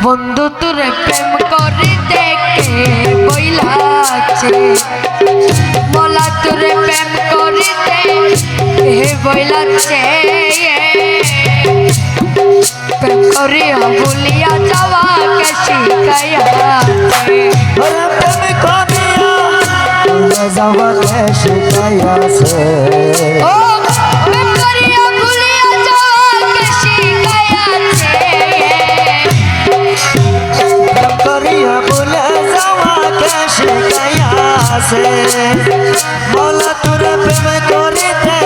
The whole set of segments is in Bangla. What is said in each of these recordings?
বন্ধু তোরে প্রেম করে দেখে বইলাছে। বলা তোরে প্রেম করে দেখে বইলাছে। প্রেম করে ভুলিয়া যাওয়া কে শিখাইয়াছে প্রেম করিয়া যাওয়া কে যাওয়াকে শিখাইয়াছে বলা তোরে প্রেম করিতে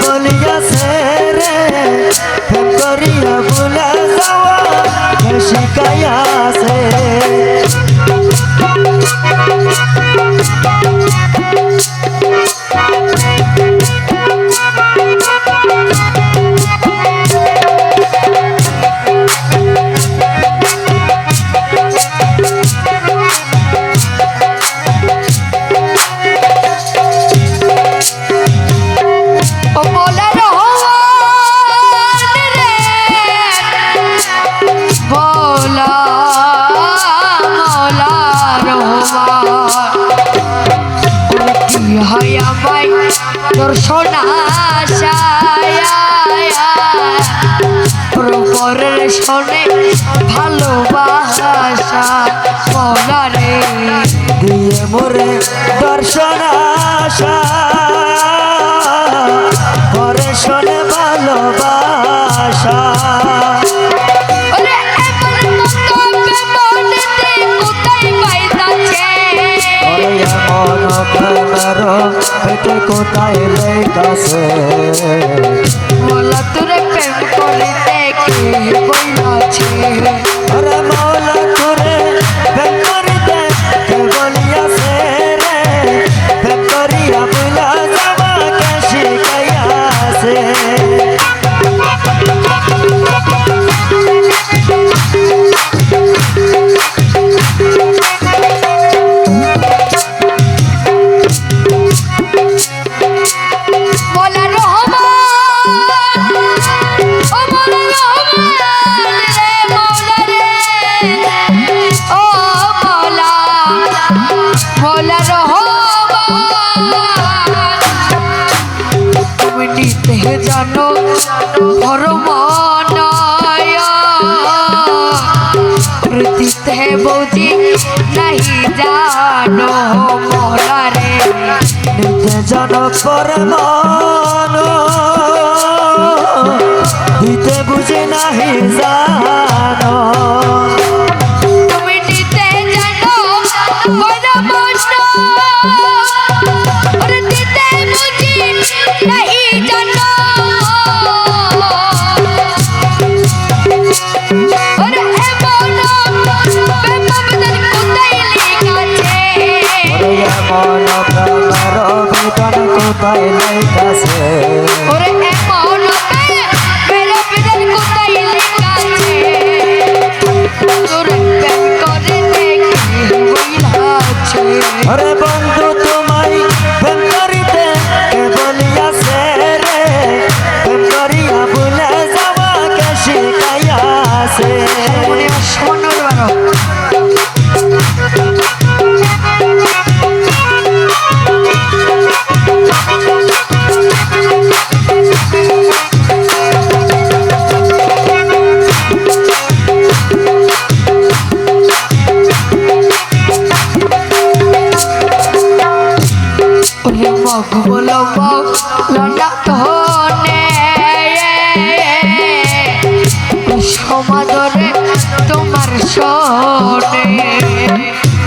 বলিয়াছে রে? করিয়া ভুলে যাওয়া শিখাইয়াছে দর্শন প্রপরের শোনে ভালোবাসা মোলা রে। দিয়ে মোরে দর্শন পেটে কোথায় লেগাছে মোলা তোরে প্রেম করিতে কে বইলাছে বৌদি নাহি জানো মোলা রে নিতে জন পরমান দিতে বুঝে নাহি জানো। এমন প্রেমের বিধান কোথায় লেখাছে ওরে এমন প্রেম বদন কোথায় লিখাছে তোর মগ বলো বক লন্ডা ধনে সমাদরে তোমার সনে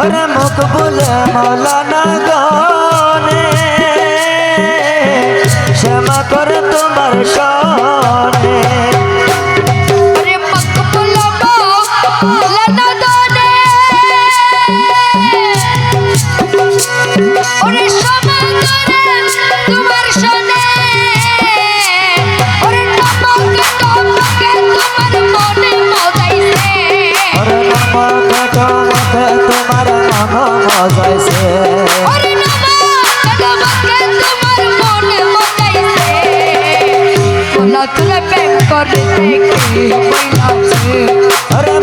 রে মুখ বলে মৌলানা গনে মজাইছে? তুলে প্রেম করতে কে বইলাছে ওরে মৌলা তোমায়